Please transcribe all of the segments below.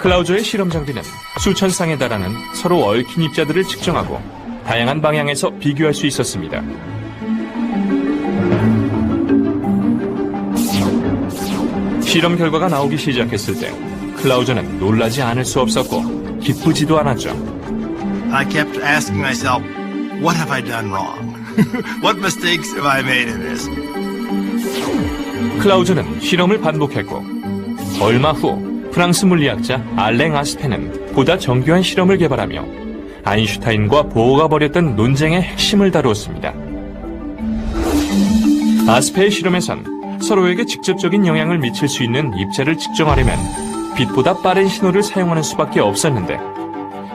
클라우저의 실험 장비는 수천 쌍에 달하는 서로 얽힌 입자들을 측정하고 다양한 방향에서 비교할 수 있었습니다. 실험 결과가 나오기 시작했을 때 클라우저는 놀라지 않을 수 없었고 기쁘지도 않았죠. I kept asking myself, what have I done wrong? what mistakes have I made in this? 클라우저는 실험을 반복했고 얼마 후 프랑스 물리학자 알랭 아스페는 보다 정교한 실험을 개발하며 아인슈타인과 보어가 벌였던 논쟁의 핵심을 다루었습니다. 아스페의 실험에선 서로에게 직접적인 영향을 미칠 수 있는 입자를 측정하려면 빛보다 빠른 신호를 사용하는 수밖에 없었는데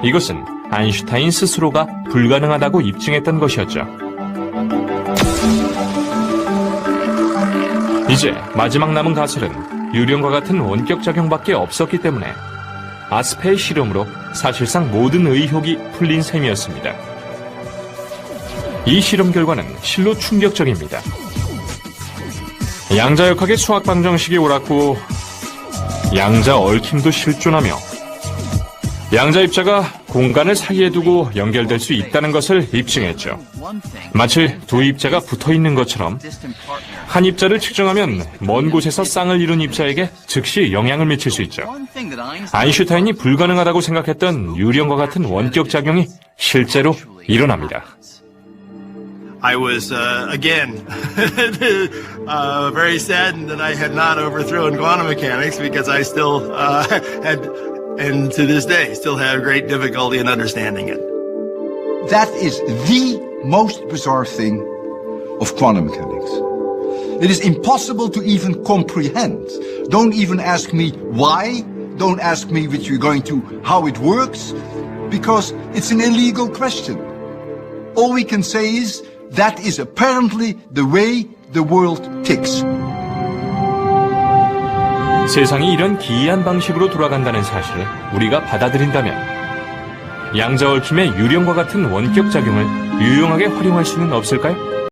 이것은 아인슈타인 스스로가 불가능하다고 입증했던 것이었죠. 이제 마지막 남은 가설은 유령과 같은 원격 작용밖에 없었기 때문에 아스페의 실험으로 사실상 모든 의혹이 풀린 셈이었습니다. 이 실험 결과는 실로 충격적입니다. 양자역학의 수학 방정식이 옳았고 양자 얽힘도 실존하며 양자 입자가 공간을 사이에 두고 연결될 수 있다는 것을 입증했죠. 마치 두 입자가 붙어 있는 것처럼 한 입자를 측정하면 먼 곳에서 쌍을 이룬 입자에게 즉시 영향을 미칠 수 있죠. 아인슈타인이 불가능하다고 생각했던 유령과 같은 원격 작용이 실제로 일어납니다. I was, uh, again, uh, very saddened that I had not overthrown quantum mechanics because I still uh, had, and to this day, still have great difficulty in understanding it. That is the most bizarre thing of quantum mechanics. It is impossible to even comprehend. Don't even ask me why. Don't ask me which you're going to how it works, because it's an illegal question. All we can say is that is apparently the way the world ticks. 세상이 이런 기이한 방식으로 돌아간다는 사실을 우리가 받아들인다면 양자 얽힘의 유령과 같은 원격 작용을 유용하게 활용할 수는 없을까요?